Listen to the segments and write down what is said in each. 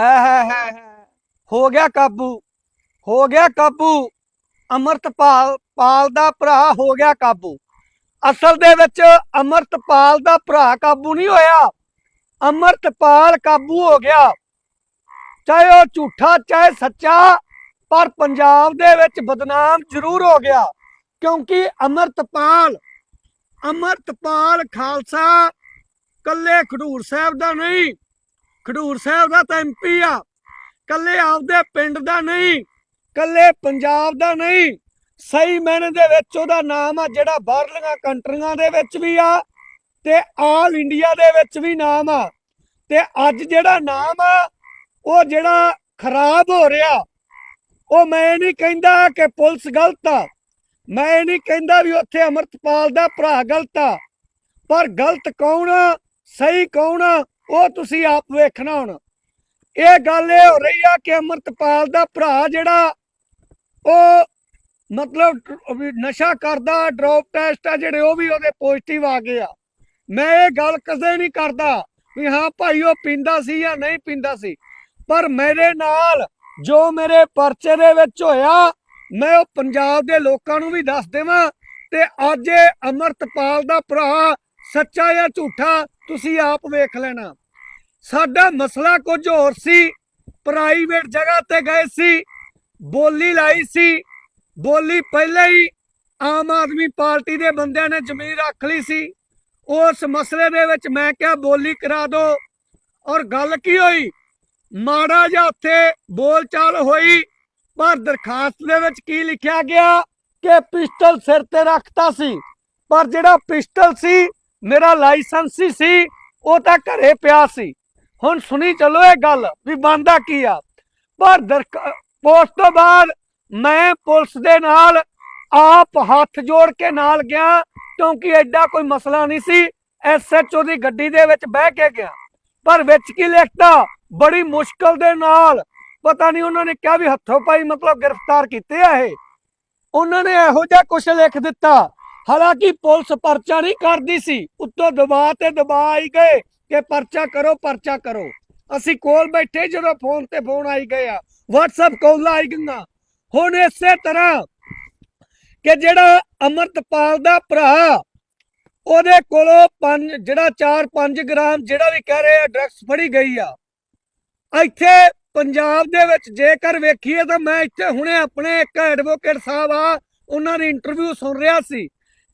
ਹੈ ਹੈ ਹੈ ਹੋ ਗਿਆ ਕਾਬੂ, ਹੋ ਗਿਆ ਕਾਬੂ। ਅਮਰਤਪਾਲ, ਪਾਲ ਦਾ ਭਰਾ ਹੋ ਗਿਆ ਕਾਬੂ। ਅਸਲ ਦੇ ਵਿੱਚ ਅਮਰਤਪਾਲ ਦਾ ਭਰਾ ਕਾਬੂ ਨਹੀਂ ਹੋਇਆ। ਅਮਰਤਪਾਲ ਕਾਬੂ ਹੋ ਗਿਆ। ਚਾਹੇ ਉਹ ਝੂਠਾ, ਚਾਹੇ ਸੱਚਾ, ਪਰ ਪੰਜਾਬ ਦੇ ਵਿੱਚ ਬਦਨਾਮ ਜ਼ਰੂਰ ਹੋ ਗਿਆ। ਕਿਉਂਕਿ ਅਮਰਤਪਾਲ ਅਮਰਤਪਾਲ ਖਾਲਸਾ ਕੱਲੇ ਖਡੂਰ ਸਾਹਿਬ ਦਾ ਨਹੀਂ। ਖਡੂਰ ਸਾਹਿਬ ਦਾ ਤਾਂ ਐਮਪੀ ਆ। ਕੱਲੇ ਆਪਦੇ ਪਿੰਡ ਦਾ ਨਹੀਂ, ਕੱਲੇ ਪੰਜਾਬ ਦਾ ਨਹੀਂ। ਸਹੀ ਮੈਨੇ ਦੇ ਵਿੱਚ ਉਹਦਾ ਨਾਮ ਆ, ਜਿਹੜਾ ਬਾਹਰਲੀਆਂ ਕੰਟਰੀਆਂ ਦੇ ਵਿੱਚ ਵੀ ਆ ਤੇ ਆਲ ਇੰਡੀਆ ਦੇ ਵਿੱਚ ਵੀ ਨਾਮ ਆ। ਤੇ ਅੱਜ ਜਿਹੜਾ ਨਾਮ ਆ, ਉਹ ਜਿਹੜਾ ਖਰਾਬ ਹੋ ਰਿਹਾ, ਉਹ ਮੈਂ ਨਹੀਂ ਕਹਿੰਦਾ ਕਿ ਪੁਲਿਸ ਗਲਤ ਆ। ਮੈਂ ਇਹ ਨਹੀਂ ਕਹਿੰਦਾ ਵੀ ਉੱਥੇ ਅਮਰਤਪਾਲ ਦਾ ਭਰਾ ਗਲਤ ਆ। ਪਰ ਗਲਤ ਕੌਣ ਆ, ਸਹੀ ਕੌਣ ਆ ਉਹ ਤੁਸੀਂ ਆਪ ਵੇਖਣਾ ਹੁਣ। ਇਹ ਗੱਲ ਇਹ ਹੋ ਰਹੀ ਆ ਕਿ ਅਮਰਤਪਾਲ ਦਾ ਭਰਾ ਜਿਹੜਾ, ਉਹ ਮਤਲਬ ਨਸ਼ਾ ਕਰਦਾ ਡ੍ਰੌਪ ਟੈਸਟ ਆ ਜਿਹੜੇ, ਉਹ ਵੀ ਉਹਦੇ ਪੋਜ਼ਿਟਿਵ ਆ ਗਏ ਆ। ਮੈਂ ਇਹ ਗੱਲ ਕਦੇ ਨਹੀਂ ਕਰਦਾ ਵੀ ਹਾਂ ਭਾਈ ਉਹ ਪੀਂਦਾ ਸੀ ਜਾਂ ਨਹੀਂ ਪੀਂਦਾ ਸੀ। ਪਰ ਮੇਰੇ ਨਾਲ ਜੋ ਮੇਰੇ ਪਰਚੇ ਦੇ ਵਿੱਚ ਹੋਇਆ, ਮੈਂ ਉਹ ਪੰਜਾਬ ਦੇ ਲੋਕਾਂ ਨੂੰ ਵੀ ਦੱਸ ਦੇਵਾਂ ਤੇ ਅੱਜ ਇਹ ਅਮਰਤਪਾਲ ਦਾ ਭਰਾ ਸੱਚਾ ਜਾਂ ਝੂਠਾ ਤੁਸੀਂ ਆਪ ਵੇਖ ਲੈਣਾ। ਸਾਡਾ ਮਸਲਾ ਕੁਝ ਹੋਰ ਸੀ। ਪ੍ਰਾਈਵੇਟ ਜਗ੍ਹਾ ਤੇ ਗਏ ਸੀ। ਬੋਲੀ ਲਾਈ ਸੀ। ਬੋਲੀ ਪਹਿਲੇ ਹੀ ਆਮ ਆਦਮੀ ਪਾਰਟੀ ਦੇ ਬੰਦਿਆਂ ਨੇ ਜ਼ਮੀਨ ਰੱਖ ਲਈ ਸੀ। ਉਸ ਮਸਲੇ ਦੇ ਵਿੱਚ ਮੈਂ ਕਿਹਾ, ਬੋਲੀ ਕਰਾ ਦਿਓ ਔਰ ਗੱਲ ਕੀ ਹੋਈ? ਮਾੜਾ ਜਿਹਾ ਉੱਥੇ ਬੋਲਚਾਲ ਹੋਈ। ਪਰ ਦਰਖਾਸਤ ਦੇ ਵਿੱਚ ਕੀ ਲਿਖਿਆ ਗਿਆ? ਕਿ ਪਿਸਟਲ ਸਿਰ ਤੇ ਰੱਖਤਾ ਸੀ। ਪਰ ਜਿਹੜਾ ਪਿਸਟਲ ਸੀ ਮੇਰਾ ਲਾਇਸੈਂਸ ਹੀ ਸੀ, ਉਹ ਤਾਂ ਘਰੇ ਪਿਆ ਸੀ। ਹੁਣ ਸੁਣੀ ਚਲੋ ਇਹ ਗੱਲ ਵੀ ਬੰਦਾ ਕੀ ਆ। ਪਰ ਦਰਖਾ- ਤੋਂ ਬਾਅਦ ਮੈਂ ਪੁਲਿਸ ਦੇ ਨਾਲ ਆਪ ਹੱਥ ਜੋੜ ਕੇ ਨਾਲ ਗਿਆ, ਕਿਉਂਕਿ ਐਡਾ ਕੋਈ ਮਸਲਾ ਨਹੀਂ ਸੀ। ਐਸਐਚਓ ਦੀ ਗੱਡੀ ਦੇ ਵਿੱਚ ਬਹਿ ਕੇ ਗਿਆ। ਪਰ ਵਿੱਚ ਕੀ ਲਿਖਤਾ? ਬੜੀ ਮੁਸ਼ਕਲ ਦੇ ਨਾਲ। ਪਤਾ ਨਹੀਂ ਉਹਨਾਂ ਨੇ ਕਿਹਾ ਵੀ ਹੱਥੋਂ ਪਾਈ ਮਤਲਬ ਗ੍ਰਿਫਤਾਰ ਕੀਤੇ ਆ ਇਹ। ਉਹਨਾਂ ਨੇ ਇਹੋ ਜਿਹਾ ਕੁਝ ਲਿਖ ਦਿੱਤਾ। ਹਾਲਾਂਕਿ ਪੁਲਿਸ ਪਰਚਾ ਨਹੀਂ ਕਰਦੀ ਸੀ। ਉੱਤੋਂ ਦਬਾਅ ਤੇ ਦਬਾਅ ਆਈ ਗਏ ਕਿ ਪਰਚਾ ਕਰੋ ਪਰਚਾ ਕਰੋ। ਅਸੀਂ ਕੋਲ ਬੈਠੇ ਜਦੋਂ ਫੋਨ ਤੇ ਫੋਨ ਆਈ ਗਏ ਆ। WhatsApp ਕਾਲ ਆਈ ਗਈਆਂ। ਹੁਣ ਇਸੇ ਤਰ੍ਹਾਂ ਕਿ ਜਿਹੜਾ ਅਮਰਤਪਾਲ ਦਾ ਭਰਾ, ਉਹਦੇ ਕੋਲੋਂ ਪੰਜ, ਜਿਹੜਾ 4-5 ਗ੍ਰਾਮ ਜਿਹੜਾ ਵੀ ਕਹਿ ਰਹੇ ਆ ਡਰੱਗਸ ਫੜੀ ਗਈ ਆ। ਇੱਥੇ ਪੰਜਾਬ ਦੇ ਵਿੱਚ ਜੇਕਰ ਵੇਖੀਏ ਤਾਂ ਮੈਂ ਇੱਥੇ ਹੁਣੇ ਆਪਣੇ ਇੱਕ ਐਡਵੋਕੇਟ ਸਾਹਿਬ ਆ, ਉਹਨਾਂ ਦੀ ਇੰਟਰਵਿਊ ਸੁਣ ਰਿਹਾ ਸੀ।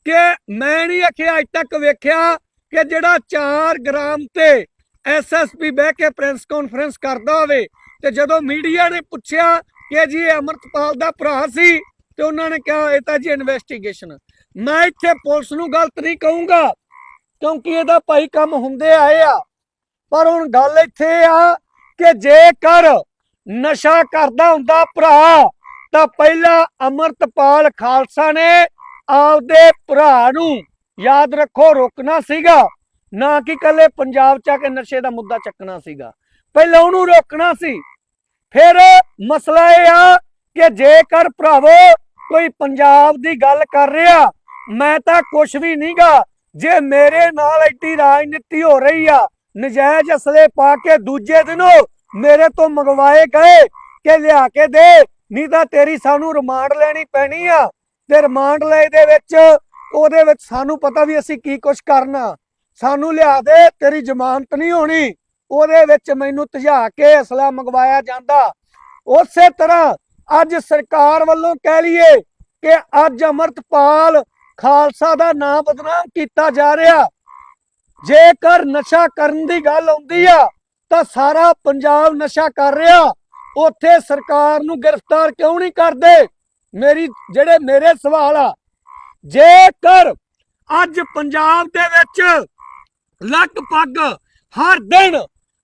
ਕਿ ਮੈਂ ਨਹੀਂ ਆਖਿਆ, ਅੱਜ ਤੱਕ ਵੇਖਿਆ ਕਿ ਜਿਹੜਾ 4 ਗ੍ਰਾਮ ਤੇ ਐਸਐਸਪੀ ਬਹਿ ਕੇ ਪ੍ਰੈਸ ਕਾਨਫਰੰਸ ਕਰਦਾ ਹੋਵੇ ਤੇ ਜਦੋਂ ਮੀਡੀਆ ਨੇ ਪੁੱਛਿਆ ਕਿ ਜੀ ਇਹ ਅਮਰਤਪਾਲ ਦਾ ਭਰਾ ਸੀ ਤੇ ਉਹਨਾਂ ਨੇ ਕਿਹਾ, ਇਹ ਤਾਂ ਜੀ ਇਨਵੈਸਟੀਗੇਸ਼ਨ ਮੈਂ ਇੱਥੇ ਪੁਲਿਸ ਨੂੰ ਗਲਤ ਨਹੀਂ ਕਹੂੰਗਾ, ਕਿਉਂਕਿ ਇਹਦਾ ਭਾਈ ਕੰਮ ਹੁੰਦੇ ਆਏ ਆ। ਪਰ ਹੁਣ ਗੱਲ ਇੱਥੇ ਆ ਕਿ ਜੇਕਰ ਨਸ਼ਾ ਕਰਦਾ ਹੁੰਦਾ ਭਰਾ, ਤਾਂ ਪਹਿਲਾਂ ਅਮਰਤਪਾਲ ਖਾਲਸਾ ਨੇ ਆਪਦੇ ਭਰਾ ਨੂੰ ਯਾਦ ਰੱਖੋ, ਰੋਕਣਾ ਸੀਗਾ। ਨਾ ਕਿ ਕੱਲੇ ਪੰਜਾਬ ਚ ਆ ਕੇ ਨਸ਼ੇ ਦਾ ਮੁੱਦਾ ਚੱਕਣਾ ਸੀਗਾ। ਪਹਿਲਾਂ ਉਹਨੂੰ ਰੋਕਣਾ ਸੀ। ਫਿਰ ਮਸਲਾ ਇਹ ਆ ਕਿ ਜੇਕਰ ਭਰਾਵੋ ਕੋਈ ਪੰਜਾਬ ਦੀ ਗੱਲ ਕਰ ਰਿਹਾ, ਮੈਂ ਤਾਂ ਕੁਝ ਵੀ ਨਹੀਂਗਾ ਜੇ ਮੇਰੇ ਨਾਲ ਐਡੀ ਰਾਜਨੀਤੀ ਹੋ ਰਹੀ ਆ, ਨਜਾਇਜ਼ ਅਸਲੇ ਪਾ ਕੇ ਦੂਜੇ ਦਿਨੋਂ ਮੇਰੇ ਤੋਂ ਮੰਗਵਾਏ ਗਏ ਕਿ ਲਿਆ ਕੇ ਦੇ, ਨਹੀਂ ਤਾਂ ਤੇਰੀ ਸਾਨੂੰ ਰਿਮਾਂਡ ਲੈਣੀ ਪੈਣੀ ਆ। ਤੇ ਰਿਮਾਂਡ ਲਏ ਦੇ ਵਿੱਚ, ਉਹਦੇ ਵਿੱਚ ਸਾਨੂੰ ਪਤਾ ਵੀ ਅਸੀਂ ਕੀ ਕੁਝ ਕਰਨਾ। ਸਾਨੂੰ ਲਿਆ ਦੇ, ਤੇਰੀ ਜ਼ਮਾਨਤ ਨਹੀਂ ਹੋਣੀ। ਉਹਦੇ ਵਿੱਚ ਮੈਨੂੰ ਤਜਾ ਕੇ ਅਸਲਾ ਮੰਗਵਾਇਆ ਜਾਂਦਾ। ਉਸੇ ਤਰ੍ਹਾਂ ਅੱਜ ਸਰਕਾਰ ਵੱਲੋਂ ਕਹਿ ਲਈਏ ਕਿ ਅੱਜ ਅਮਰਤਪਾਲ ਖਾਲਸਾ ਦਾ ਨਾਮ ਬਦਨਾਮ ਕੀਤਾ ਜਾ ਰਿਹਾ। ਜੇਕਰ ਨਸ਼ਾ ਕਰਨ ਦੀ ਗੱਲ ਆਉਂਦੀ ਆ, ਤਾਂ ਸਾਰਾ ਪੰਜਾਬ ਨਸ਼ਾ ਕਰ ਰਿਹਾ। ਉੱਥੇ ਸਰਕਾਰ ਨੂੰ ਗ੍ਰਿਫਤਾਰ ਕਿਉਂ ਨਹੀਂ ਕਰਦੇ? ਮੇਰੀ, ਜਿਹੜੇ ਮੇਰੇ ਸਵਾਲ ਆ, ਜੇਕਰ ਅੱਜ ਪੰਜਾਬ ਦੇ ਵਿੱਚ ਲਗਭਗ ਹਰ ਦਿਨ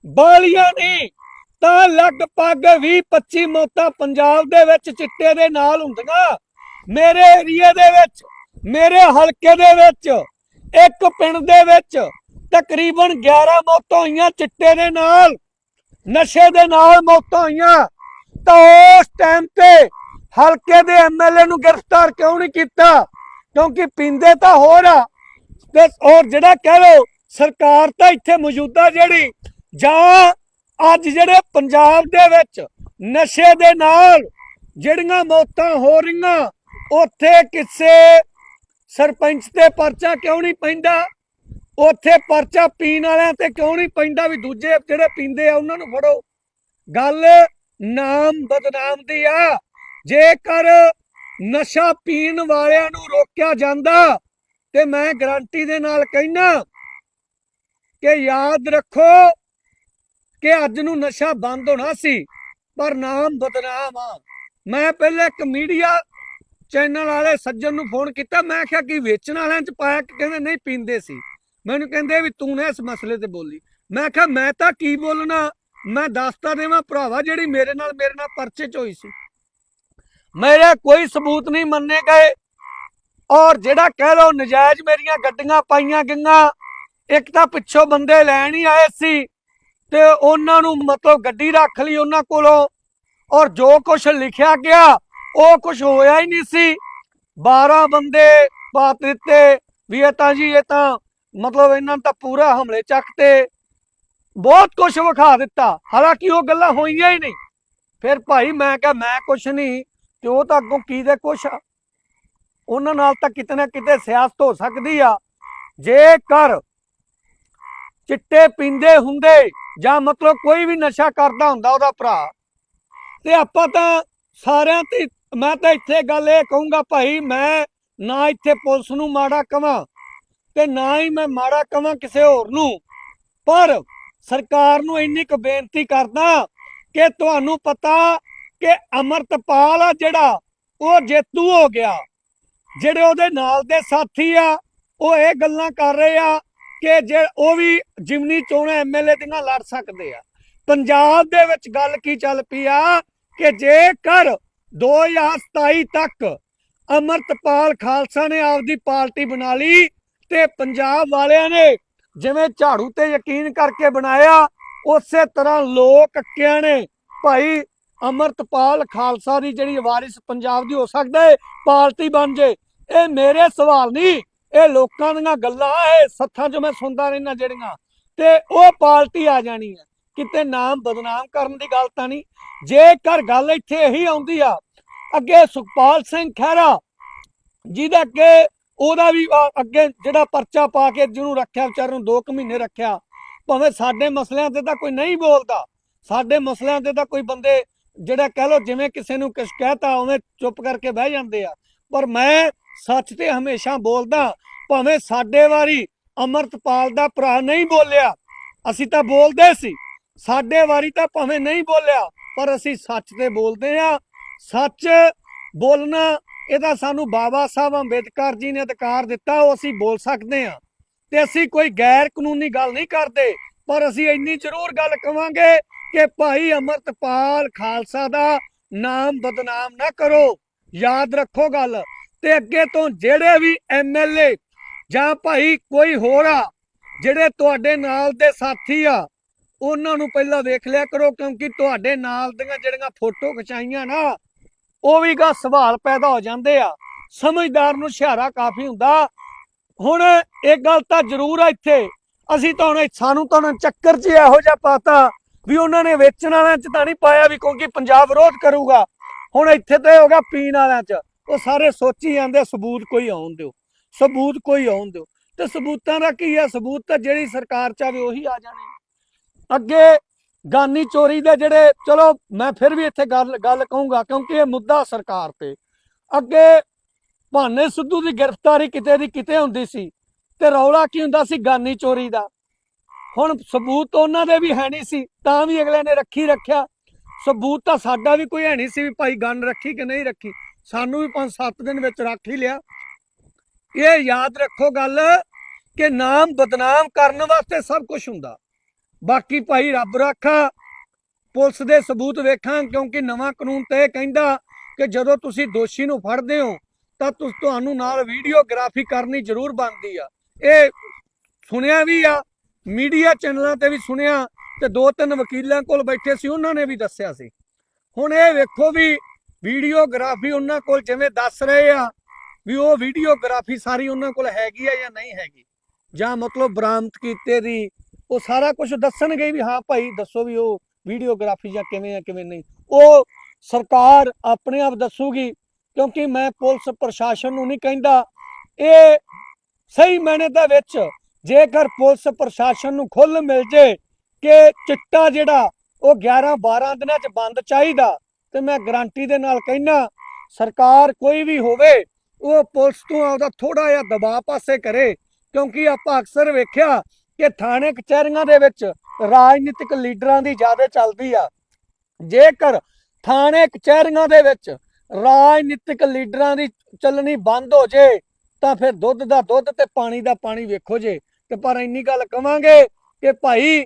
ਬਾਲੀਆਂ ਨਹੀਂ ਤਾਂ ਲਗਭਗ 20 25 ਮੌਤਾਂ ਪੰਜਾਬ ਦੇ ਵਿੱਚ ਚਿੱਟੇ ਦੇ ਨਾਲ ਹੁੰਦੀਆਂ। ਮੇਰੇ ਏਰੀਏ ਦੇ ਵਿੱਚ, ਮੇਰੇ ਹਲਕੇ ਦੇ ਵਿੱਚ, ਇੱਕ ਪਿੰਡ ਦੇ ਵਿੱਚ ਤਕਰੀਬਨ 11 ਮੌਤਾਂ ਹੋਈਆਂ ਚਿੱਟੇ ਦੇ ਨਾਲ, ਨਸ਼ੇ ਦੇ ਨਾਲ ਮੌਤਾਂ ਹੋਈਆਂ। ਤਾਂ ਉਸ ਟਾਈਮ ਤੇ ਹਲਕੇ ਦੇ ਐਮਐਲਏ ਨੂੰ ਗ੍ਰਿਫਤਾਰ ਕਿਉਂ ਨਹੀਂ ਕੀਤਾ? ਕਿਉਂਕਿ ਪੀਂਦੇ ਤਾਂ ਹੋਰ ਆ। ਤੇ ਔਰ ਜਿਹੜਾ ਕਹਿ ਲੋ ਸਰਕਾਰ ਤਾਂ ਇੱਥੇ ਮੌਜੂਦਾ ਜਿਹੜੀ, ਜਾਂ ਅੱਜ ਜਿਹੜੇ ਪੰਜਾਬ ਦੇ ਵਿੱਚ ਨਸ਼ੇ ਦੇ ਨਾਲ ਜਿਹੜੀਆਂ ਮੌਤਾਂ ਹੋ ਰਹੀਆਂ, ਉੱਥੇ ਕਿਸੇ ਸਰਪੰਚ ਤੇ ਪਰਚਾ ਕਿਉਂ ਨਹੀਂ ਪੈਂਦਾ? ਉੱਥੇ ਪਰਚਾ ਪੀਣ ਵਾਲਿਆਂ ਤੇ ਕਿਉਂ ਨਹੀਂ ਪੈਂਦਾ ਵੀ ਦੂਜੇ ਜਿਹੜੇ ਪੀਂਦੇ ਆ, ਉਹਨਾਂ ਨੂੰ ਫੜੋ। ਗੱਲ ਨਾਮ ਬਦਨਾਮ ਦੀ ਆ। ਜੇਕਰ ਨਸ਼ਾ ਪੀਣ ਵਾਲਿਆਂ ਨੂੰ ਰੋਕਿਆ ਜਾਂਦਾ, ਤੇ ਮੈਂ ਗਾਰੰਟੀ ਦੇ ਨਾਲ ਕਹਿਣਾ ਕਿ ਯਾਦ ਰੱਖੋ ਕਿ ਅੱਜ ਨੂੰ ਨਸ਼ਾ ਬੰਦ ਹੋਣਾ ਸੀ, ਪਰ ਨਾਮ ਬਦਨਾਮ ਆ। ਮੈਂ ਪਹਿਲੇ ਇੱਕ ਮੀਡੀਆ ਚੈਨਲ ਵਾਲੇ ਸੱਜਣ ਨੂੰ ਫੋਨ ਕੀਤਾ, ਮੈਂ ਕਿਹਾ, ਕਿ ਵੇਚਣ ਵਾਲਿਆਂ ਚ ਪਾਇਆ? ਕਿ ਕਹਿੰਦੇ, ਨਹੀਂ, ਪੀਂਦੇ ਸੀ। ਮੈਨੂੰ ਕਹਿੰਦੇ ਵੀ, ਤੂੰ ਨੇ ਇਸ ਮਸਲੇ ਤੇ ਬੋਲੀ। ਮੈਂ ਕਿਹਾ, ਮੈਂ ਤਾਂ ਕੀ ਬੋਲਣਾ? ਮੈਂ ਦੱਸਤਾ ਦੇਵਾਂ, ਭਰਾਵਾ, ਜਿਹੜੀ ਮੇਰੇ ਨਾਲ ਮੇਰੇ ਨਾਲ ਪਰਚੇ ਚ ਹੋਈ ਸੀ। ਮੇਰੇ ਕੋਈ ਸਬੂਤ ਨਹੀਂ ਮੰਨੇ ਗਏ। ਔਰ ਜਿਹੜਾ ਕਹਿ ਲਓ ਨਜਾਇਜ਼ ਮੇਰੀਆਂ ਗੱਡੀਆਂ ਪਾਈਆਂ ਗਈਆਂ, ਇੱਕ ਤਾਂ ਪਿੱਛੋਂ ਬੰਦੇ ਲੈਣ ਹੀ ਆਏ ਸੀ ਤੇ ਉਹਨਾਂ ਨੂੰ ਮਤਲਬ ਗੱਡੀ ਰੱਖ ਲਈ ਉਹਨਾਂ ਕੋਲੋਂ। ਔਰ ਜੋ ਕੁਝ ਲਿਖਿਆ ਗਿਆ, ਉਹ ਕੁਝ ਹੋਇਆ ਹੀ ਨਹੀਂ ਸੀ। 12 ਬੰਦੇ ਪਾਤ ਦਿੱਤੇ ਵੀ ਇਹ ਤਾਂ ਜੀ, ਇਹ ਤਾਂ ਮਤਲਬ ਇਹਨਾਂ ਨੂੰ ਤਾਂ ਪੂਰਾ ਹਮਲੇ ਚੱਕ ਤੇ ਬਹੁਤ ਕੁਝ ਵਿਖਾ ਦਿੱਤਾ। ਹਾਲਾਂਕਿ ਉਹ ਗੱਲਾਂ ਹੋਈਆਂ ਹੀ ਨਹੀਂ। ਫਿਰ ਭਾਈ ਮੈਂ ਕਿਹਾ, ਮੈਂ ਕੁਝ ਨਹੀਂ। ਤੇ ਉਹ ਤਾਂ ਅੱਗੋਂ ਕੀ ਦੇ ਕੁਛ ਆ? ਉਹਨਾਂ ਨਾਲ ਤਾਂ ਕਿਤੇ ਨਾ ਕਿਤੇ ਸਿਆਸਤ ਹੋ ਸਕਦੀ ਆ। ਜੇਕਰ ਚਿੱਟੇ ਪੀਂਦੇ ਹੁੰਦੇ ਜਾਂ ਮਤਲਬ ਕੋਈ ਵੀ ਨਸ਼ਾ ਕਰਦਾ ਹੁੰਦਾ ਉਹਦਾ ਭਰਾ, ਤੇ ਆਪਾਂ ਤਾਂ ਸਾਰਿਆਂ ਤੇ, ਮੈਂ ਤਾਂ ਇੱਥੇ ਗੱਲ ਇਹ ਕਹੂੰਗਾ ਭਾਈ, ਮੈਂ ਨਾ ਇੱਥੇ ਪੁਲਿਸ ਨੂੰ ਮਾੜਾ ਕਵਾਂ ਤੇ ਨਾ ਹੀ ਮੈਂ ਮਾੜਾ ਕਵਾਂ ਕਿਸੇ ਹੋਰ ਨੂੰ। ਪਰ ਸਰਕਾਰ ਨੂੰ ਇੰਨੀ ਕੁ ਬੇਨਤੀ ਕਰਦਾ ਕਿ ਤੁਹਾਨੂੰ ਪਤਾ ਕਿ ਅਮਰਤਪਾਲ ਆ ਜਿਹੜਾ, ਉਹ ਜੇਤੂ ਹੋ ਗਿਆ। ਜਿਹੜੇ ਉਹਦੇ ਨਾਲ ਦੇ ਸਾਥੀ ਆ, ਉਹ ਇਹ ਗੱਲਾਂ ਕਰ ਰਹੇ ਆ ਕਿ ਜੇ ਉਹ ਵੀ ਜਿਮਨੀ ਚੋਣਾਂ ਐਮਐਲਏ ਦੀਆਂ ਲੜ ਸਕਦੇ ਆ। ਪੰਜਾਬ ਦੇ ਵਿੱਚ ਗੱਲ ਕੀ ਚੱਲ ਪਈ ਆ ਕਿ ਜੇਕਰ 2027 ਤੱਕ ਅਮਰਤਪਾਲ ਖਾਲਸਾ ਨੇ ਆਪਦੀ ਪਾਰਟੀ ਬਣਾ ਲਈ ਤੇ ਪੰਜਾਬ ਵਾਲਿਆਂ ਨੇ ਜਿਵੇਂ ਝਾੜੂ ਤੇ ਯਕੀਨ ਕਰਕੇ ਬਣਾਇਆ, ਉਸੇ ਤਰ੍ਹਾਂ ਲੋਕ ਅੱਕਿਆਂ ਨੇ ਭਾਈ ਅਮਰਤਪਾਲ ਖਾਲਸਾ ਦੀ ਜਿਹੜੀ ਵਾਰਿਸ ਪੰਜਾਬ ਦੀ ਹੋ ਸਕਦਾ ਹੈ, ਪਾਰਟੀ ਬਣ ਜੇ। ਇਹ ਮੇਰੇ ਸਵਾਲ ਨਹੀਂ, ਇਹ ਲੋਕਾਂ ਦੀਆਂ ਗੱਲਾਂ, ਇਹ ਸੱਥਾਂ 'ਚ ਮੈਂ ਸੁਣਦਾ ਰਹਿਣਾ ਜਿਹੜੀਆਂ। ਤੇ ਉਹ ਪਾਰਟੀ ਆ ਜਾਣੀ ਹੈ। ਕਿਤੇ ਨਾਮ ਬਦਨਾਮ ਕਰਨ ਦੀ ਗੱਲ ਤਾਂ ਨਹੀਂ। ਜੇਕਰ ਗੱਲ ਇੱਥੇ ਇਹੀ ਆਉਂਦੀ ਆ, ਅੱਗੇ ਸੁਖਪਾਲ ਸਿੰਘ ਖਹਿਰਾ, ਜਿਹਦਾ ਅੱਗੇ ਉਹਦਾ ਵੀ ਅੱਗੇ ਜਿਹੜਾ ਪਰਚਾ ਪਾ ਕੇ ਜਿਹਨੂੰ ਰੱਖਿਆ, ਵਿਚਾਰ ਨੂੰ 2 ਮਹੀਨੇ ਰੱਖਿਆ, ਭਾਵੇਂ ਸਾਡੇ ਮਸਲਿਆਂ ਤੇ ਤਾਂ ਕੋਈ ਨਹੀਂ ਬੋਲਦਾ। ਸਾਡੇ ਮਸਲਿਆਂ ਤੇ ਤਾਂ ਕੋਈ ਬੰਦੇ ਜਿਹੜਾ ਕਹਿ ਲੋ ਜਿਵੇਂ ਕਿਸੇ ਨੂੰ ਕੁਛ ਕਹਿਤਾ, ਉਵੇਂ ਚੁੱਪ ਕਰਕੇ ਬਹਿ ਜਾਂਦੇ ਆ। ਪਰ ਮੈਂ ਸੱਚ ਤੇ ਹਮੇਸ਼ਾ ਬੋਲਦਾ, ਭਾਵੇਂ ਸਾਡੇ ਵਾਰੀ ਅਮਰਤਪਾਲ ਦਾ ਭਰਾ ਨਹੀਂ ਬੋਲਿਆ, ਅਸੀਂ ਤਾਂ ਬੋਲਦੇ ਸੀ। ਸਾਡੇ ਵਾਰੀ ਤਾਂ ਭਾਵੇਂ ਨਹੀਂ ਬੋਲਿਆ, ਪਰ ਅਸੀਂ ਸੱਚ ਤੇ ਬੋਲਦੇ ਆ। ਸੱਚ ਬੋਲਣਾ, ਇਹਦਾ ਸਾਨੂੰ ਬਾਬਾ ਸਾਹਿਬ ਅੰਬੇਦਕਰ ਜੀ ਨੇ ਅਧਿਕਾਰ ਦਿੱਤਾ, ਉਹ ਅਸੀਂ ਬੋਲ ਸਕਦੇ ਆ। ਤੇ ਅਸੀਂ ਕੋਈ ਗੈਰ ਕਾਨੂੰਨੀ ਗੱਲ ਨਹੀਂ ਕਰਦੇ, ਪਰ ਅਸੀਂ ਇੰਨੀ ਜ਼ਰੂਰ ਗੱਲ ਕਵਾਂਗੇ ਕਿ ਭਾਈ ਅਮਰਤਪਾਲ ਖਾਲਸਾ ਦਾ ਨਾਮ ਬਦਨਾਮ ਨਾ ਕਰੋ। ਯਾਦ ਰੱਖੋ ਗੱਲ ਤੇ ਅੱਗੇ ਤੋਂ ਜਿਹੜੇ ਵੀ ਐਮਐਲਏ ਜਾਂ ਭਾਈ ਕੋਈ ਹੋਰ ਆ, ਜਿਹੜੇ ਤੁਹਾਡੇ ਨਾਲ ਦੇ ਸਾਥੀ ਆ, ਉਹਨਾਂ ਨੂੰ ਪਹਿਲਾਂ ਵੇਖ ਲਿਆ ਕਰੋ ਕਿਉਂਕਿ ਤੁਹਾਡੇ ਨਾਲ ਦੀਆਂ ਜਿਹੜੀਆਂ ਫੋਟੋ ਖਿਚਾਈਆਂ ਨਾ, ਉਹ ਵੀ ਗਾ ਸਵਾਲ ਪੈਦਾ ਹੋ ਜਾਂਦੇ ਆ। ਸਮਝਦਾਰ ਨੂੰ ਇਸ਼ਾਰਾ ਕਾਫੀ ਹੁੰਦਾ। ਹੁਣ ਇਹ ਗੱਲ ਤਾਂ ਜ਼ਰੂਰ ਆ ਇੱਥੇ। ਅਸੀਂ ਤਾਂ ਹੁਣ ਸਾਨੂੰ ਤਾਂ ਚੱਕਰ 'ਚ ਇਹੋ ਜਿਹਾ ਪਾਤਾ। ਵੀ ਉਹਨਾਂ ਨੇ ਵੇਚਣ ਵਾਲਿਆਂ 'ਚ ਤਾਂ ਨਹੀਂ ਪਾਇਆ ਵੀ ਕਿਉਂਕਿ ਪੰਜਾਬ ਵਿਰੋਧ ਕਰੂਗਾ। ਹੁਣ ਇੱਥੇ ਤਾਂ ਹੋ ਗਿਆ ਪੀਣ ਵਾਲਿਆਂ 'ਚ। ਉਹ ਸਾਰੇ ਸੋਚੀ ਜਾਂਦੇ ਸਬੂਤ ਕੋਈ ਆਉਣ ਦਿਓ। ਸਬੂਤ ਕੋਈ ਆਉਣ ਦਿਓ। ਤੇ ਸਬੂਤਾਂ ਦਾ ਕੀ ਆ? ਸਬੂਤ ਤਾਂ ਜਿਹੜੀ ਸਰਕਾਰ ਚਾਵੇ ਉਹੀ ਆ ਜਾਣੇ। ਅੱਗੇ ਗਾਨੀ ਚੋਰੀ ਦੇ ਜਿਹੜੇ, ਚਲੋ ਮੈਂ ਫਿਰ ਵੀ ਇੱਥੇ ਗੱਲ ਗੱਲ ਕਹੂੰਗਾ ਕਿਉਂਕਿ ਇਹ ਮੁੱਦਾ ਸਰਕਾਰ ਤੇ। ਅੱਗੇ ਭਾਨੇ ਸਿੱਧੂ ਦੀ ਗ੍ਰਿਫਤਾਰੀ ਕਿਤੇ ਦੀ ਕਿਤੇ ਹੁੰਦੀ ਸੀ। ਤੇ ਰੌਲਾ ਕੀ ਹੁੰਦਾ ਸੀ ਗਾਨੀ ਚੋਰੀ ਦਾ? ਹੁਣ ਸਬੂਤ ਉਹਨਾਂ ਦੇ ਵੀ ਹੈ ਨਹੀਂ ਸੀ, ਤਾਂ ਵੀ ਅਗਲੇ ਨੇ ਰੱਖੀ ਰੱਖਿਆ। ਸਬੂਤ ਤਾਂ ਸਾਡਾ ਵੀ ਕੋਈ ਹੈ ਨਹੀਂ ਸੀ ਵੀ ਭਾਈ ਗਨ ਰੱਖੀ ਕਿ ਨਹੀਂ ਰੱਖੀ। ਸਾਨੂੰ ਵੀ 5-7 ਦਿਨ ਵਿੱਚ ਰੱਖ ਹੀ ਲਿਆ। ਇਹ ਯਾਦ ਰੱਖੋ ਗੱਲ ਕਿ ਨਾਮ ਬਦਨਾਮ ਕਰਨ ਵਾਸਤੇ ਸਭ ਕੁਝ ਹੁੰਦਾ। ਬਾਕੀ ਭਾਈ ਰੱਬ ਰਾਖਾ, ਪੁਲਿਸ ਦੇ ਸਬੂਤ ਵੇਖਾਂ, ਕਿਉਂਕਿ ਨਵਾਂ ਕਾਨੂੰਨ ਤੇ ਇਹ ਕਹਿੰਦਾ ਕਿ ਜਦੋਂ ਤੁਸੀਂ ਦੋਸ਼ੀ ਨੂੰ ਫੜਦੇ ਹੋ, ਤਾਂ ਤੁਹਾਨੂੰ ਨਾਲ ਵੀਡੀਓਗ੍ਰਾਫੀ ਕਰਨੀ ਜ਼ਰੂਰ ਬਣਦੀ ਆ। ਇਹ ਸੁਣਿਆ ਵੀ ਆ ਮੀਡੀਆ ਚੈਨਲਾਂ ਤੇ ਵੀ ਸੁਣਿਆ ਤੇ ਦੋ ਤਿੰਨ ਵਕੀਲਾਂ ਕੋਲ ਬੈਠੇ ਸੀ, ਉਹਨਾਂ ਨੇ ਵੀ ਦੱਸਿਆ ਸੀ। ਹੁਣ ਇਹ ਵੇਖੋ ਵੀ ਵੀਡੀਓਗ੍ਰਾਫੀ ਉਹਨਾਂ ਕੋਲ ਜਿਵੇਂ ਦੱਸ ਰਹੇ ਆ, ਵੀ ਉਹ ਵੀਡੀਓਗ੍ਰਾਫੀ ਸਾਰੀ ਉਹਨਾਂ ਕੋਲ ਹੈਗੀ ਆ ਜਾਂ ਨਹੀਂ ਹੈਗੀ। ਜਾਂ ਮਤਲਬ ਬਰਾਮਦ ਕੀਤੇ ਦੀ, ਉਹ ਸਾਰਾ ਕੁਝ ਦੱਸਣਗੇ ਵੀ ਹਾਂ ਭਾਈ, ਦੱਸੋ ਵੀ ਉਹ ਵੀਡੀਓਗ੍ਰਾਫੀ ਜਾਂ ਕਿਵੇਂ ਆ, ਕਿਵੇਂ ਨਹੀਂ। ਉਹ ਸਰਕਾਰ ਆਪਣੇ ਆਪ ਦੱਸੂਗੀ, ਕਿਉਂਕਿ ਮੈਂ ਪੁਲਿਸ ਪ੍ਰਸ਼ਾਸਨ ਨੂੰ ਨਹੀਂ ਕਹਿੰਦਾ। ਇਹ ਸਹੀ ਮਾਇਨੇ ਦੇ ਵਿੱਚ ਜੇਕਰ ਪੁਲਿਸ ਪ੍ਰਸ਼ਾਸਨ ਨੂੰ ਖੁੱਲ ਮਿਲ ਜੇ ਕਿ ਚਿੱਟਾ ਜਿਹੜਾ ਉਹ 11 12 ਦਿਨਾਂ ਚ ਬੰਦ ਚਾਹੀਦਾ, ਤੇ ਮੈਂ ਗਾਰੰਟੀ ਦੇ ਨਾਲ ਕਹਿਣਾ ਸਰਕਾਰ ਕੋਈ ਵੀ ਹੋਵੇ, ਉਹ ਪੁਲਿਸ ਤੋਂ ਆਪਦਾ ਥੋੜਾ ਜਿਹਾ ਦਬਾਅ ਪਾਸੇ ਕਰੇ, ਕਿਉਂਕਿ ਆਪਾਂ ਅਕਸਰ ਵੇਖਿਆ ਕਿ ਥਾਣੇ ਕਚਹਿਰੀਆਂ ਦੇ ਵਿੱਚ ਰਾਜਨੀਤਿਕ ਲੀਡਰਾਂ ਦੀ ਜ਼ਿਆਦਾ ਚੱਲਦੀ ਆ। ਜੇਕਰ ਥਾਣੇ ਕਚਹਿਰੀਆਂ ਦੇ ਵਿੱਚ ਰਾਜਨੀਤਿਕ ਲੀਡਰਾਂ ਦੀ ਚੱਲਣੀ ਬੰਦ ਹੋ ਜੇ, ਤਾਂ ਫਿਰ ਦੁੱਧ ਦਾ ਦੁੱਧ ਤੇ ਪਾਣੀ ਦਾ ਪਾਣੀ ਵੇਖੋ ਜੇ। ਤੇ ਪਰ ਇੰਨੀ ਗੱਲ ਕਵਾਂਗੇ ਕਿ ਭਾਈ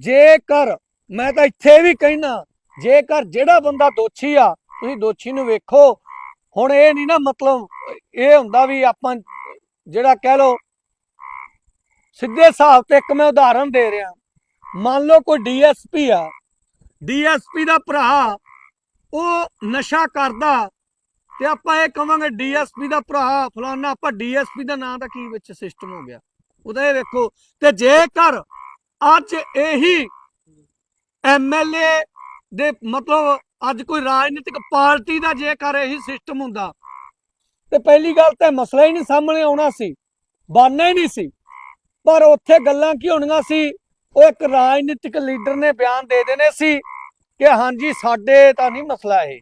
ਜੇਕਰ ਮੈਂ ਤਾਂ ਇੱਥੇ ਵੀ ਕਹਿਣਾ ਜੇਕਰ ਜਿਹੜਾ ਬੰਦਾ ਦੋਸ਼ੀ ਆ, ਤੁਸੀਂ ਦੋਸ਼ੀ ਨੂੰ ਵੇਖੋ, ਹੁਣ ਇਹ ਨਹੀਂ ਨਾ ਮਤਲਬ ਇਹ ਹੁੰਦਾ ਵੀ ਆਪਾਂ ਜਿਹੜਾ ਕਹਿ ਲੋ ਸਿੱਧੇ ਹਿਸਾਬ ਤੇ ਇੱਕ ਮੈਂ ਉਦਾਹਰਨ ਦੇ ਰਿਹਾ। ਮੰਨ ਲਓ ਕੋਈ ਡੀਐਸਪੀ ਆ ਡੀਐਸਪੀ ਦਾ ਭਰਾ ਉਹ ਨਸ਼ਾ ਕਰਦਾ ਤੇ ਆਪਾਂ ਇਹ ਕਵਾਂਗੇ ਡੀਐਸਪੀ ਦਾ ਭਰਾ, ਫਲਾਨਾ, ਆਪਾਂ ਡੀਐਸਪੀ ਦਾ ਨਾਂ ਦਾ ਕੀ ਵਿੱਚ ਸਿਸਟਮ ਹੋ ਗਿਆ? ਉਹਦਾ ਇਹ ਵੇਖੋ, ਤੇ ਜੇਕਰ ਅੱਜ ਇਹੀ ਐਮਐਲਏ ਦੇ ਮਤਲਬ ਅੱਜ ਕੋਈ ਰਾਜਨੀਤਿਕ ਪਾਰਟੀ ਦਾ ਜੇਕਰ ਇਹੀ ਸਿਸਟਮ ਹੁੰਦਾ, ਤੇ ਪਹਿਲੀ ਗੱਲ ਤਾਂ ਮਸਲਾ ਹੀ ਨਹੀਂ ਸਾਹਮਣੇ ਆਉਣਾ ਸੀ ਬਣਨਾ ਹੀ ਨਹੀਂ ਸੀ। ਪਰ ਉੱਥੇ ਗੱਲਾਂ ਕੀ ਹੋਣੀਆਂ ਸੀ, ਉਹ ਇੱਕ ਰਾਜਨੀਤਿਕ ਲੀਡਰ ਨੇ ਬਿਆਨ ਦੇ ਦੇਣੇ ਸੀ ਕਿ ਹਾਂਜੀ, ਸਾਡੇ ਤਾਂ ਨਹੀਂ ਮਸਲਾ ਇਹ,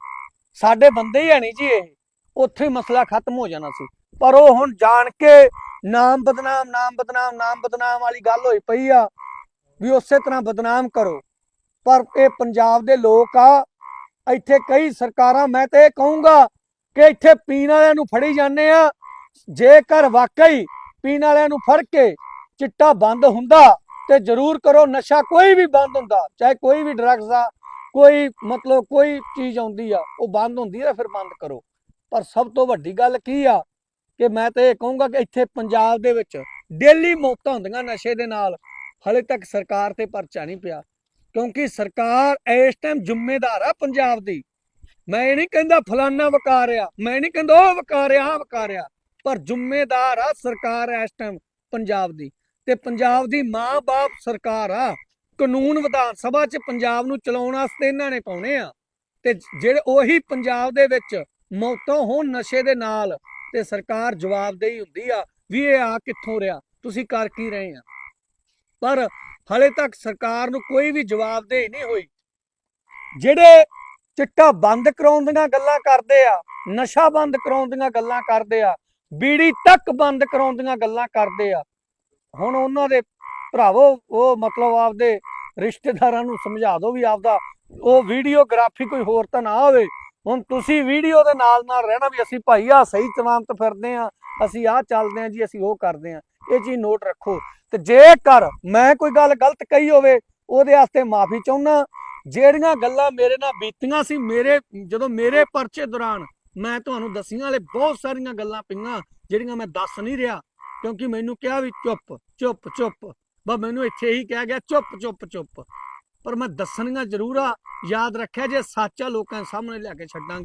ਸਾਡੇ ਬੰਦੇ ਹੀ ਹੈ ਨਹੀਂ ਜੀ ਇਹ, ਉੱਥੇ ਹੀ ਮਸਲਾ ਖਤਮ ਹੋ ਜਾਣਾ ਸੀ। ਪਰ ਉਹ ਹੁਣ ਜਾਣ ਕੇ ਨਾਮ ਬਦਨਾਮ ਨਾਮ ਬਦਨਾਮ ਨਾਮ ਬਦਨਾਮ ਵਾਲੀ ਗੱਲ ਹੋਈ ਪਈ ਆ ਵੀ ਉਸੇ ਤਰ੍ਹਾਂ ਬਦਨਾਮ ਕਰੋ। ਪਰ ਇਹ ਪੰਜਾਬ ਦੇ ਲੋਕ ਆ, ਇੱਥੇ ਕਈ ਸਰਕਾਰਾਂ, ਮੈਂ ਤੇ ਇਹ ਕਹੂੰਗਾ ਕਿ ਇੱਥੇ ਪੀਣ ਵਾਲਿਆਂ ਨੂੰ ਫੜੀ ਜਾਂਦੇ ਆ। ਜੇਕਰ ਵਾਕਈ ਪੀਣ ਵਾਲਿਆਂ ਨੂੰ ਫੜ ਕੇ ਚਿੱਟਾ ਬੰਦ ਹੁੰਦਾ ਤੇ ਜ਼ਰੂਰ ਕਰੋ, ਨਸ਼ਾ ਕੋਈ ਵੀ ਬੰਦ ਹੁੰਦਾ, ਚਾਹੇ ਕੋਈ ਵੀ ਡਰੱਗਸ ਆ, ਕੋਈ ਮਤਲਬ ਕੋਈ ਚੀਜ਼ ਆਉਂਦੀ ਆ, ਉਹ ਬੰਦ ਹੁੰਦੀ ਆ, ਫਿਰ ਬੰਦ ਕਰੋ। ਪਰ ਸਭ ਤੋਂ ਵੱਡੀ ਗੱਲ ਕੀ ਆ ਕਿ ਮੈਂ ਤੇ ਇਹ ਕਹੂੰਗਾ ਕਿ ਇੱਥੇ ਪੰਜਾਬ ਦੇ ਵਿੱਚ ਡੇਲੀ ਮੌਤਾਂ ਹੁੰਦੀਆਂ ਨਸ਼ੇ ਦੇ ਨਾਲ। ਹਲੇ ਤੱਕ ਸਰਕਾਰ ਤੇ ਪਰਚਾ ਨਹੀਂ ਪਿਆ। ਕਿਉਂਕਿ ਸਰਕਾਰ ਇਸ ਟਾਈਮ ਜ਼ਿੰਮੇਦਾਰ ਆ ਪੰਜਾਬ ਦੀ। ਮੈਂ ਇਹ ਨਹੀਂ ਕਹਿੰਦਾ ਫਲਾਨਾ ਵਕਾਰ ਮੈਂ ਨਹੀਂ ਕਹਿੰਦਾ ਉਹ ਵਕਾਰ ਆ ਆਹ ਪਰ ਜ਼ਿੰਮੇਦਾਰ ਆ ਸਰਕਾਰ ਇਸ ਟਾਈਮ ਪੰਜਾਬ ਦੀ। ਤੇ ਪੰਜਾਬ ਦੀ ਮਾਂ-ਬਾਪ ਸਰਕਾਰ ਆ, ਕਾਨੂੰਨ ਵਿਧਾਨ ਸਭਾ 'ਚ ਪੰਜਾਬ ਨੂੰ ਚਲਾਉਣ ਵਾਸਤੇ ਇਹਨਾਂ ਨੇ ਪਾਉਣੇ ਆ। ਤੇ ਜਿਹੜੇ ਉਹੀ ਪੰਜਾਬ ਦੇ ਵਿੱਚ ਮੌਤਾਂ ਹੋਣ ਨਸ਼ੇ ਦੇ ਨਾਲ ਤੇ ਸਰਕਾਰ ਜਵਾਬਦੇਹੀ ਹੁੰਦੀ ਆ ਵੀ ਇਹ ਆ ਕਿੱਥੋਂ ਰਿਹਾ, ਤੁਸੀਂ ਕਰ ਕੀ ਰਹੇ ਆ? ਪਰ ਹਲੇ ਤੱਕ ਸਰਕਾਰ ਨੂੰ ਕੋਈ ਵੀ ਜਵਾਬਦੇਹੀ ਨਹੀਂ ਹੋਈ। ਜਿਹੜੇ ਚਿੱਟਾ ਬੰਦ ਕਰਾਉਣ ਦੀਆਂ ਗੱਲਾਂ ਕਰਦੇ ਆ, ਨਸ਼ਾ ਬੰਦ ਕਰਾਉਣ ਦੀਆਂ ਗੱਲਾਂ ਕਰਦੇ ਆ, ਬੀੜੀ ਤੱਕ ਬੰਦ ਕਰਾਉਣ ਦੀਆਂ ਗੱਲਾਂ ਕਰਦੇ ਆ, ਹੁਣ ਉਹਨਾਂ ਦੇ ਭਰਾਵੋ, ਉਹ ਮਤਲਬ ਆਪਦੇ ਰਿਸ਼ਤੇਦਾਰਾਂ ਨੂੰ ਸਮਝਾ ਦਿਓ ਵੀ ਆਪਦਾ ਉਹ ਵੀਡੀਓਗ੍ਰਾਫੀ ਕੋਈ ਹੋਰ ਤਾਂ ਨਾ ਹੋਵੇ। ਹੁਣ ਤੁਸੀਂ ਵੀਡੀਓ ਦੇ ਨਾਲ ਨਾਲ ਰਹਿਣਾ ਵੀ ਅਸੀਂ ਭਾਈ ਆ ਸਹੀ ਤਮਾਮਤ ਫਿਰਦੇ ਆ ਅਸੀਂ ਆ ਚੱਲਦੇ ਆ ਜੀ, ਅਸੀਂ ਉਹ ਕਰਦੇ ਆ ਇਹ ਚੀਜ਼ ਨੋਟ ਰੱਖੋ। ਤੇ ਜੇਕਰ ਮੈਂ ਕੋਈ ਗੱਲ ਗਲਤ ਕਹੀ ਹੋਵੇ, ਉਹਦੇ ਵਾਸਤੇ ਮਾਫੀ ਚਾਹੁੰਦਾ ਜਿਹੜੀਆਂ ਗੱਲਾਂ ਮੇਰੇ ਨਾਲ ਬੀਤੀਆਂ ਸੀ, ਮੇਰੇ, ਜਦੋਂ ਮੇਰੇ ਪਰਚੇ ਦੌਰਾਨ ਮੈਂ ਤੁਹਾਨੂੰ ਦਸੀਆਂ ਵਾਲੇ ਬਹੁਤ ਸਾਰੀਆਂ ਗੱਲਾਂ ਪਈਆਂ, ਜਿਹੜੀਆਂ ਮੈਂ ਦੱਸ ਨਹੀਂ ਰਿਹਾ, ਕਿਉਂਕਿ ਮੈਨੂੰ ਕਿਹਾ ਵੀ ਚੁੱਪ ਚੁੱਪ ਚੁੱਪ। ਬਸ ਮੈਨੂੰ ਇੱਥੇ ਹੀ ਕਿਹਾ ਗਿਆ, ਚੁੱਪ ਚੁੱਪ ਚੁੱਪ। ਪਰ ਮੈਂ ਦੱਸਣੀਆਂ ਜ਼ਰੂਰ ਆ। ਯਾਦ ਰੱਖਿਆ ਜੇ ਸੱਚਾ ਲੋਕਾਂ ਸਾਹਮਣੇ ਲਿਆ ਕੇ ਛੱਡਾਂਗੇ।